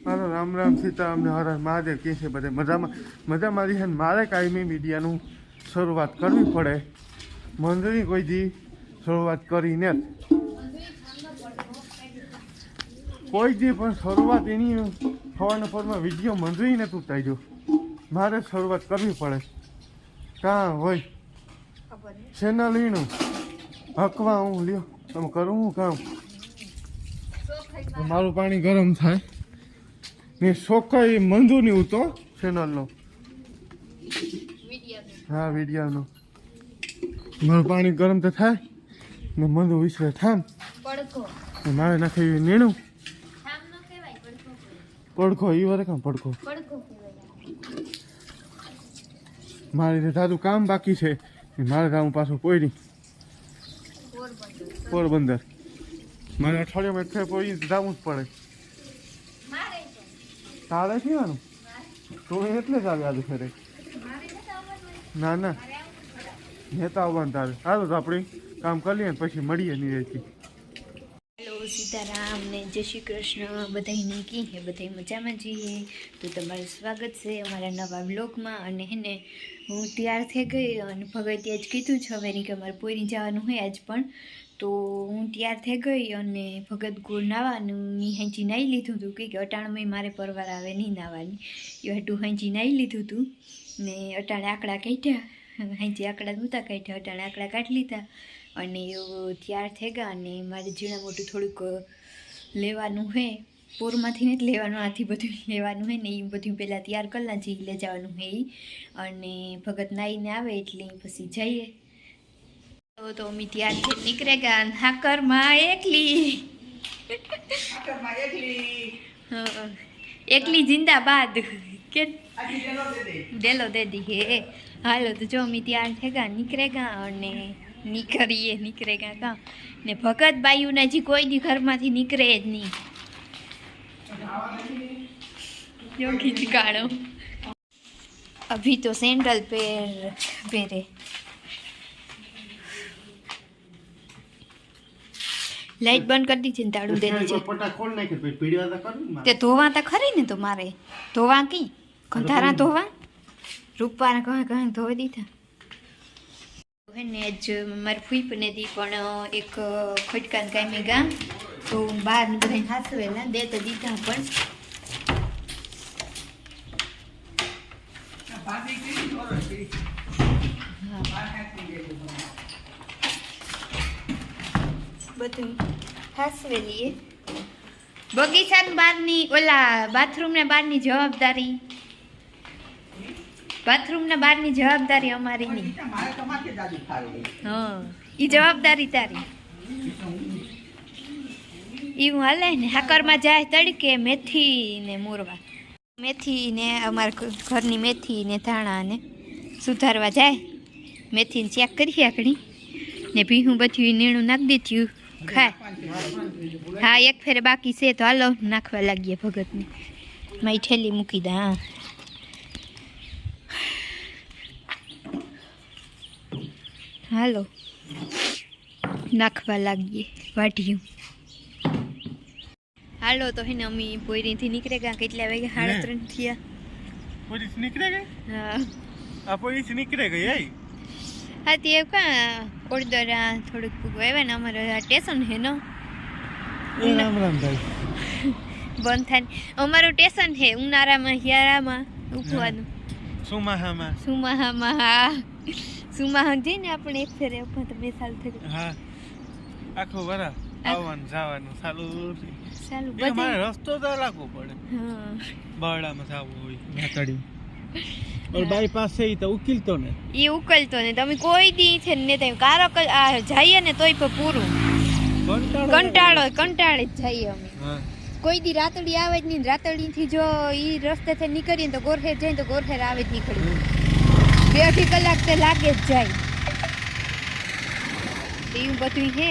મારો રામ રામ સીતારામ ને હર હર મહાદેવ કે છે બધે. મજામાં મજામાં રહી છે મારે કાયમી મીડિયાનું શરૂઆત કરવી પડે. મંજૂરી કોઈ દી શરૂઆત કરીને જ. કોઈ દી પણ શરૂઆત એની થવાના પરમાં વીડિયો મંજૂરી તૂટાઈ જો. મારે શરૂઆત કરવી પડે. કાં હોય? ચેનલ ઈણું હકવા હું લ્યો. તમે કરું હું કામ? મારું પાણી ગરમ થાય. ને શોખાઈ મંજૂર નહીં ઉતો ચેનલનો હા વિડીયોનો મારું પાણી ગરમ તો થાય. ને મંદુ વિશે થામ. મારે નાખી નીણું. પડખો એ વારે કામ પડખો મારે તો તારું કામ બાકી છે. મારે કામ પાછું કોઈ પોરબંદર. પોરબંદર. મારે અઠવાડિયામાં એક કોઈ જવું જ પડે. તારે છે. તારે તો એટલે જ આવ્યા ફેરે ના ના. મેં નેતા આવવાનું તારે. હાલો તો આપણે કામ કરી લઈએ ને પછી મળીએ નિરેથી હેલો સીતારામ ને જય શ્રી કૃષ્ણ. બધાને કી હે બધા મજામાં જઈએ તો તમારું સ્વાગત છે અમારા નવા બ્લોગમાં અને હેને હું તૈયાર થઈ ગઈ અને ભગતે આજ કીધું છે હવે કે અમારે પોઈની જવાનું હોય આજ પણ. તો હું તૈયાર થઈ ગઈ અને ભગત ગોળ નાવાનું હેંચી નાહી લીધું હતું કે અટાણમાં મારે પરવાર આવે નહીં નાવાની. એ હટું હેંચી નાહી લીધું હતું. ને અટાણે આંકડા કાઢ્યા. હેંચી આંકડા નહોતા કાઢ્યા. અટાણે આકડા કાઢી લીધા અને એવું તૈયાર થઈ ગયા અને મારે ઝીણા મોટું થોડુંક લેવાનું હે. પોરમાંથી નથી લેવાનું, આથી બધું લેવાનું હોય ને એ બધું પહેલાં તૈયાર કરલા જે લઈ જવાનું હે ઈ. અને ભગત નાઈને આવે એટલે પછી જઈએ. તો તો અમે તૈયાર થઈ નીકળે ગયા હાકરમાં એકલી. એકલી. જિંદાબાદ. કે ડેલો દે દી. હે. હાલો તો જો અમે તૈયાર છે ગા નીકળે ગા અને નીકળીએ નીકળે ગા કા ને ભગત બાયુના જી કોઈ દી ઘરમાંથી નીકળે જ નહીં. યોગી કાળો અભી તો સેન્ડલ પેર પહેરે. લાઈટ બંધ કરી દીધી ને તાળું દે છે પટા ખોલ નાખે પછી પીડ્યા તો કરું તે ધોવા તો ખરી ને તો મારે. ધોવા કી? કંધારા ધોવા. રૂપાના કહે કહે ધોઈ દીધા. હે ને જ મારી ફૂઈપને દી પણ એક ખટકાન ગામી ગામ. તો બહાર બધા બધાને હાસવેલા દે તો દીધા પણ. બધું હાસવેલી. બગીચાની બહારની ઓલા બાથરૂમના બહારની જવાબદારી. બાથરૂમના બહારની જવાબદારી અમારી નહીં હા એ જવાબદારી તારી. એ હું હાલે ને હાકરમાં જાય તડકે મેથી ને મોરવા. મેથી ને અમારા ઘરની મેથી ને ધાણા ને સુધારવા જાય. મેથીને ચેક કરી આકડી ને ભીહું બધું નીણું નાખી દીધું ખાય હા એક ફેરે બાકી છે તો હાલો નાખવા લાગીએ ભગતને. મારી ઠેલી મૂકી દે હા. હાલો નાખવા લાગીએ વાઢ્યું. હાલો તો હેને અમે પોઈરીથી નીકળે ગયા કેટલા વાગે સાડા ત્રણ થયા. પોલીસ નીકળે ગઈ હા. આ પોલીસ નીકળે ગઈ એ હા તે કાં ઓળદરા થોડુંક પૂગવા આવ્યા ને અમારે આ સ્ટેશન હે નો. એ રામ રામ ભાઈ. બંધ થાય અમારું સ્ટેશન છે ઉનાળામાં હિયારામાં ઉભવાનું સુમાહામાં. સુમાહામાં હા. સુમાહા જઈને આપણે એક ફેરે ઊભા તો બે સાલ થઈ ગયું હા આખો વરા આવવાનું જવાનું સાલું સાલું બધે રસ્તો તો લાગવો પડે. હા. બરડામાં જવું હોય. નાતડી ઓલ બાયપાસ છે ઈ તો ઉકીલતો ને. એ ઉકલતો ને. તમે કોઈ દી છે ને તમે કારક આ જઈએ ને તોય પણ પૂરું. કંટાળો કંટાળો જ જઈએ અમે. કોઈ દી રાતડી આવે જ નહીં. રાતડીથી જો ઈ રસ્તેથી નીકળીએ તો ગોરખેર જઈએ તો ગોરખેર આવે જ નીકળી બે અઢી કલાક તો લાગે જ જાય. એવું બધું છે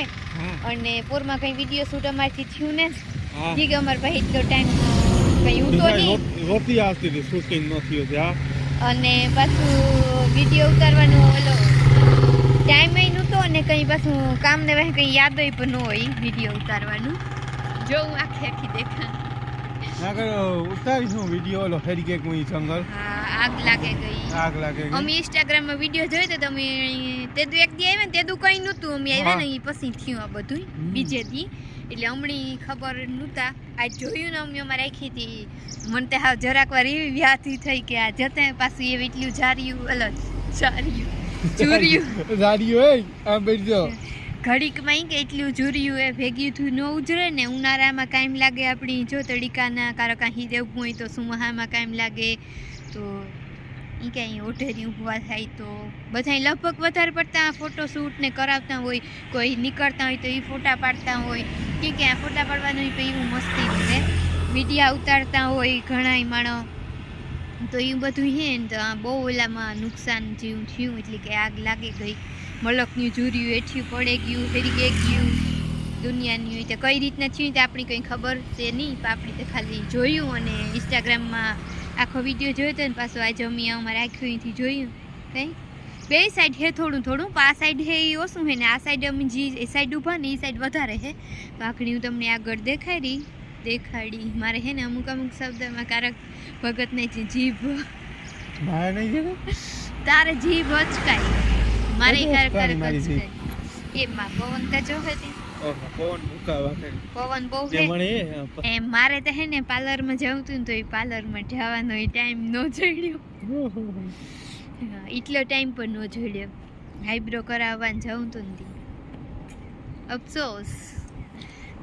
અને પોરમાં કઈ વીડિયો શૂટ અમારથી થયું ને. હા. જી કે અમાર ભાઈ તો ટાઈમ કઈ ઉતો નહીં. રોતી આવતી હતી શૂટિંગ ન થયું અને પાછું વીડિયો ઉતારવાનો ઓલો ટાઈમ નહોતો અને કંઈ પાછું કામ ને કંઈ યાદ હોય પણ ન હોય વીડિયો ઉતારવાનું. જો હું આખી આખી દેખા આગળ ઉતારીશું વીડિયો ઓલો ફેરી કે કોઈ જંગલ. આગ લાગે ગઈ. આગ લાગે ગઈ. અમે ઇન્સ્ટાગ્રામમાં વીડિયો જોયો તો તમે તે દુ એક દી આવ્યા ને તે દુ કઈ નહોતું. અમે આવ્યા ને પછી થયું આ બધું બીજે દી એટલે હમણી ખબર નહોતા. આ જોયું ને અમે અમારે રાખી હતી. મને તે હા જરાક વાર એવી વ્યાથી થઈ કે આ જતે પાછું એવું એટલું જાર્યું અલગ જાર્યું ચૂર્યું જાર્યું હોય આમ બેસજો ઘડીકમાં કે એટલું જુર્યું એ ભેગ્યું થયું ન ઉજરે ને ઉનાળામાં કાયમ લાગે આપણી જો તડીકાના કારો કાંઈ દેવું હોય તો સુમહામાં કાયમ લાગે. તો ઈ ક્યાંય ઓઢેરી ઊભવા થાય તો બધા લગભગ વધારે પડતા ફોટોશૂટને કરાવતા હોય, કોઈ નીકળતા હોય તો એ ફોટા પાડતા હોય, કે કે આ ફોટા પાડવાનું હોય તો એવું મસ્તી છે મીડિયા ઉતારતા હોય ઘણાય માણો. તો એ બધું હે ને તો આ બહુ ઓલામાં નુકસાન જેવું થયું, એટલે કે આગ લાગી ગઈ. મલકનું જુર્યું એઠ્યું પડે ગયું ફેરી ગયું. દુનિયાની હોય તો કઈ રીતના થયું તે આપણી કંઈ ખબર છે નહીં પણ આપણે તો ખાલી જોયું અને ઇન્સ્ટાગ્રામમાં આખો વીડિયો જોયો તો ને પાછું આ જમી અમારે આખું અહીંથી જોયું. કંઈ? બે સાઈડ હે થોડું થોડું. પણ આ સાઈડ હે એ ઓછું હે ને આ સાઈડ અમે જે એ સાઈડ ઊભા ને એ સાઈડ વધારે હે. તો આખડી હું તમને આગળ દેખાડી દેખાડી. મારે હે ને અમુક અમુક શબ્દમાં કારક ભગતને જે જીભ તારે જીભ અચકાય. મારે અચકાય કારક મારી જીભ. પવન તો જો હે તે મુકાવા પવન બહુ હે. એમ મારે તો હે ને પાર્લરમાં જવું હતું તો એ પાર્લરમાં જવાનો એ ટાઈમ નો જડ્યો. એટલો ટાઈમ પણ નો જડ્યો. આઈબ્રો કરાવવાનું જવું તું અફસોસ.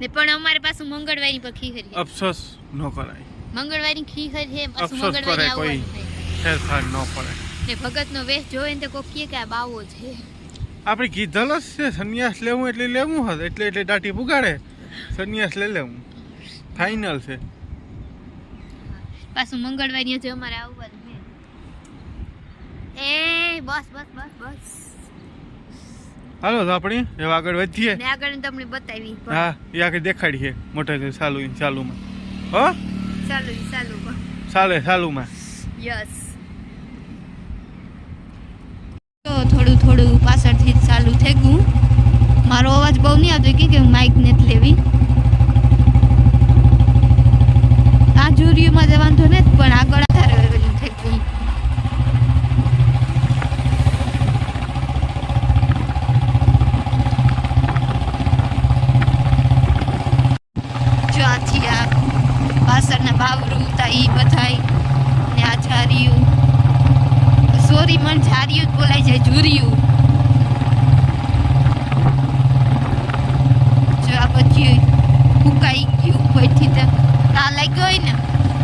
ને પણ અમારે પાછું મંગળવારી પર ખીહરી અફસોસ નો કરાય. મંગળવારી ખીહર છે પાછું મંગળવારે. આવવાનું ફેરફાર ન પડે ને ભગતનો વેશ જોવે ને તો કોક કે આ બાવો છે આપણે કીધેલ જ છે સંન્યાસ લેવું એટલે લેવું હશે એટલે એટલે દાટી પુગાડે. સંન્યાસ લઈ લેવું. ફાઇનલ છે. પાછું મંગળવારની જે અમારે આવવાનું છે. એ બસ બસ બસ બસ. હાલો તો આપણે હવે આગળ વધીએ. ને આગળ તમને બતાવી. હા એ આગળ દેખાડીએ. મોટા ચાલુ ચાલુમાં. હો? ચાલુ ચાલુ ચાલે ચાલુમાં. યસ. તો થોડું થોડું જ ચાલુ થઈ ગયું. મારો અવાજ બહુ નહીં આવતો કે કે માઇક નથી લેવી. આ જુરીઓમાં જવાનું તો નથી પણ આગળ વધારે ઓલું થઈ ગયું જો આથી આ પાછળના ભાવરું હતા ઈ બધાય ને આ જારિયું સોરી મન જારિયું જ બોલાય છે જુરિયું જો આ બધું ફૂંકાઈ ગયું કોઈથી તો આ લાગ્યો હોય ને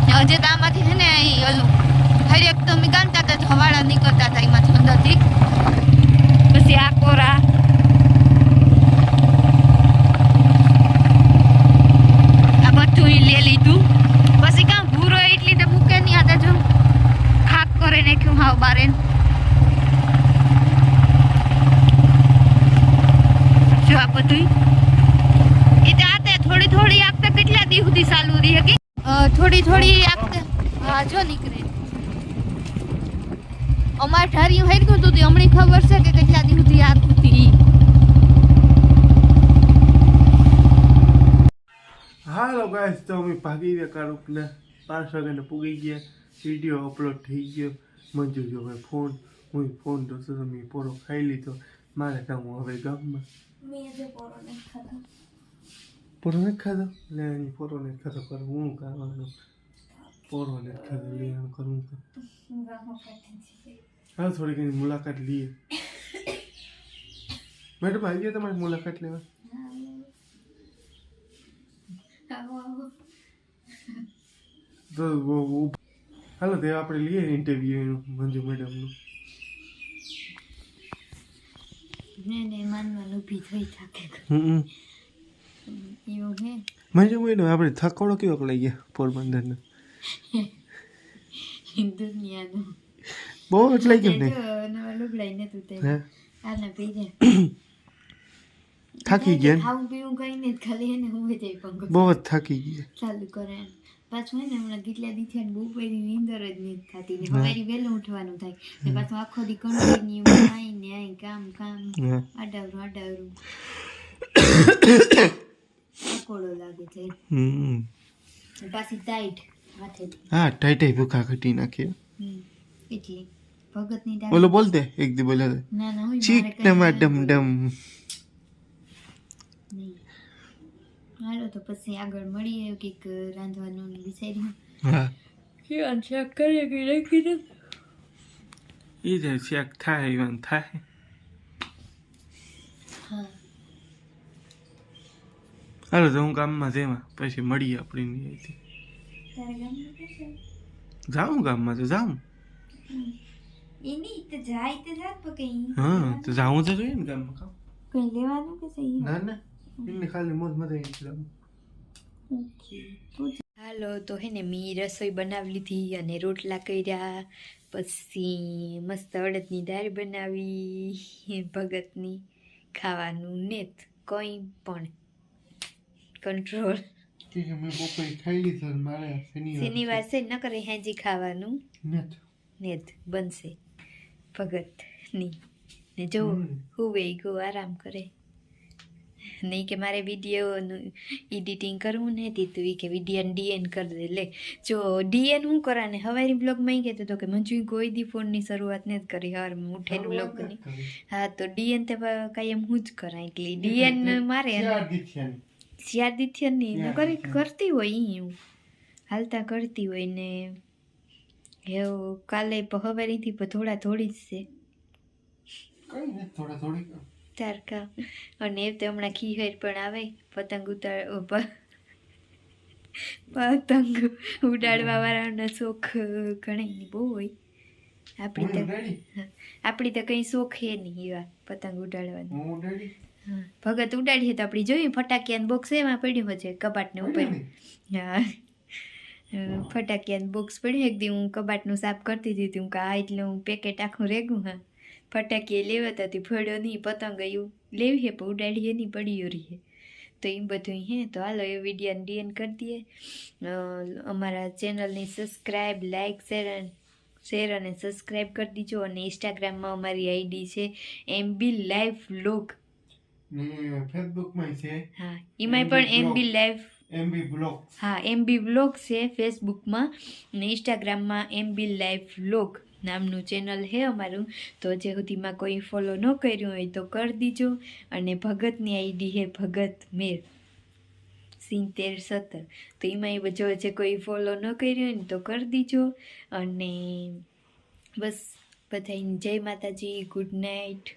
ને હજે તો આમાંથી છે ને અહીં ઓલું હરેક તો અમે ગાંઠતા હતા નીકળતા હતા એમાંથી અંદરથી પછી આ કોરા. આ બધું લે લીધું. પછી કાં ભૂરો એટલી તો મૂકે નહીં આ તો જો ખાક કરે નાખ્યું હાવ બારે. જો આ બધું એ તો આ થોડી થોડી આગતા કેટલા દી સુધી ચાલુ રહી હતી થોડી થોડી આગતા હા, જો નીકળે. અમાર ઠારિયું હેરકું હતું તે હમણાં ખબર છે કે કેટલા દિવસ સુધી આ હતી હાલો ગાઈસ તો અમે ભાગી ગયા કારુકને પાંચ વાગ્યાને પૂગી ગયા. વીડિયો અપલોડ થઈ ગયો. મંજુ જોયો ભાઈ ફોન હું ફોન તો મેં પોરો ખાઈ લીધો. મારે કામ હવે ગામમાં. પોરો નથી ખાધો? લે એની પોરો નથી ખાધો. કર હું કરવાનું પોરો નથી ખાધો. લે એમ કરું થોડી હા થોડીક એની મુલાકાત લઈએ. મેડમ આવી ગયા તમારી મુલાકાત લેવા? તો હાલો તે આપણે લઈએ ઇન્ટરવ્યુ એનું મંજુ મેડમનું. મંજુ મેડમ આપણે થકોડો કેવો લઈ ગયા પોરબંદરનો? દુનિયાનું. બહુ જ કેમ નહીં થાકી ગયા ખાવું પીવું કઈ નહીં ખાલી એને હું જઈ પંખો બહુ થાકી ગયા. ચાલુ કરે પાછું ને હમણાં કેટલા દી થયા બહુ પેલી નીંદર જ નહીં થતી ને. સવારે વહેલું ઉઠવાનું થાય. ને પાછું આખો દી કન્ટિન્યુ આઈ ને આઈ કામ કામ અડાવરું આડાવરું મકોડો લાગે છે. હમ. પાછી ટાઈટ હાથે હા ટાઈટાઈ ભૂખા ઘટી હમ. એટલે. ભગતની બોલો બોલ બોલતે એક દી બોલ્યો હતા. ના ના હું ચીક ટમા ડમ. ડમ હાલો તો પછી આગળ મળીએ કંઈક રાંધવાનું વિચાર્યું. હા. કેવાનું શાક કરીએ કે રાખી દે એ જ શાક થાય એવાનું થાય. હા. હાલો તો હું ગામમાં જેમાં પછી મળીએ આપણી તારે જાઉં ગામમાં તો જાઉં. એની તો જાય તો જાત પણ કઈ હા તો જાઉં તો જોઈએ ને ગામમાં કામ કઈ લેવાનું કે સહી ના ના એમને ખાલી મોજ મજા આવી હાલો તો હે ને મેં રસોઈ બનાવી લીધી અને રોટલા કર્યા પછી મસ્ત અડદની દાળ બનાવી ભગતની ખાવાનું નેત કંઈ પણ કંટ્રોલ કે મેં બપોરે ખાઈ લીધું ને મારે શનિવાર છે ન કરે હેજી ખાવાનું. નેત બનશે. ભગતની. ને જો. હુવે ગો આરામ કરે. નહીં કે મારે વિડીયોનું એડિટિંગ કરવું ને તું એ કે વીડિયો ડીએન કરી દે. લે જો ડીએન હું કરાને હવારી બ્લોગમાં કહેતો હતો કે મંજુ કોઈ દી ફોનની શરૂઆત નથી કરી હર ઉઠેલ બ્લોગની. હા તો ડીએન તે એમ હું જ કરાય એટલે ડીએન મારે શિયાદિત્ય નહીં કરી કરતી હોય હું હાલતા કરતી હોય ને એવું કાલે હવારીથી પણ થોડા થોડી જ છે. કઈ નથી થોડા થોડી. ચાર અને એ તો હમણાં ખીહેર પણ આવે પતંગ ઉતાર પતંગ ઉડાડવા વાળાનો શોખ ઘણા બહુ હોય. આપણી તો આપણી તો કંઈ શોખ હે નહીં એવા પતંગ ઉડાડવાનો. હા ભગત ઉડાડીએ તો આપણે જોઈએ ફટાકિયાનું બોક્સ એમાં પડ્યું છે કબાટને ઉપર. હા. ફટાકિયાનું બોક્સ પડ્યું એક દી હું કબાટનું સાફ કરતી હતી હું કે આ એટલે હું પેકેટ આખું રેગું હા. ફટાકીએ લેવા હતી ફળ્યો નહીં પતંગ એવું લેવી હે પણ ઉડાડીએ નહીં પડ્યો રહીએ તો એ બધું હે તો હાલો એ વિડીયોને ડીએન કરી દઈએ અમારા ચેનલની સબસ્ક્રાઈબ લાઈક શેર શેર અને સબસ્ક્રાઈબ કરી દીજો. અને ઇન્સ્ટાગ્રામમાં અમારી આઈડી છે એમ બી લાઈવ લોક ફેસબુકમાં છે. હા એમાંય પણ M B live MB blog હા એમબી વ્લોગ છે ફેસબુકમાં અને ઇન્સ્ટાગ્રામમાં એમબી લાઈવ વ્લોગ નામનું ચેનલ છે અમારું. તો જે સુધીમાં કોઈ ફોલો ન કર્યું હોય તો કરી દીજો. અને ભગતની આઈડી છે ભગત મેર. સિત્તેર, સત્તર. તો એમાં એ બધો જે કોઈ ફોલો ન કર્યું હોય ને તો કરી દીજો. અને બસ બધાને જય માતાજી ગુડ નાઇટ